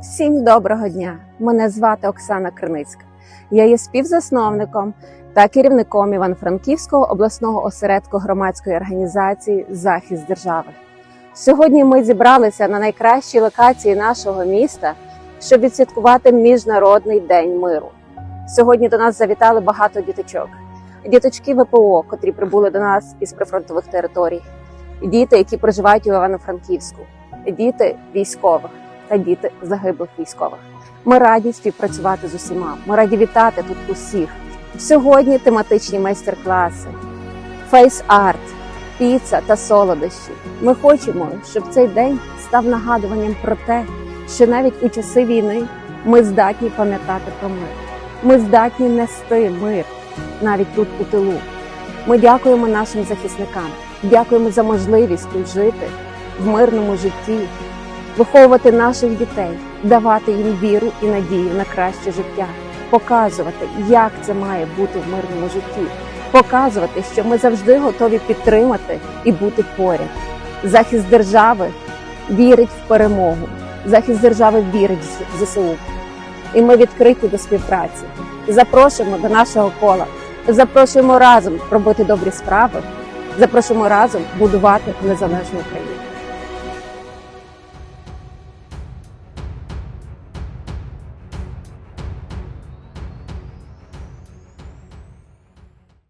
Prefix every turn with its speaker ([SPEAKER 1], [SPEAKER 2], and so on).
[SPEAKER 1] Всім доброго дня! Мене звати Оксана Криницька. Я є співзасновником та керівником Івано-Франківського обласного осередку громадської організації Захист держави. Сьогодні ми зібралися на найкращій локації нашого міста, щоб відсвяткувати Міжнародний день миру. Сьогодні до нас завітали багато діточок. Діточки ВПО, котрі прибули до нас із прифронтових територій, діти, які проживають у Івано-Франківську, діти військових та діти загиблих військових. Ми раді співпрацювати з усіма. Ми раді вітати тут усіх. Сьогодні тематичні майстер-класи, фейс-арт, піца та солодощі. Ми хочемо, щоб цей день став нагадуванням про те, що навіть у часи війни ми здатні пам'ятати про мир. Ми здатні нести мир навіть тут у тилу. Ми дякуємо нашим захисникам, дякуємо за можливість жити в мирному житті, виховувати наших дітей, давати їм віру і надію на краще життя, показувати, як це має бути в мирному житті, показувати, що ми завжди готові підтримати і бути поряд. Захист держави вірить в перемогу. Захист держави вірить в ЗСУ. І ми відкриті до співпраці. Запрошуємо до нашого кола. Запрошуємо разом робити добрі справи. Запрошуємо разом будувати незалежну Україну.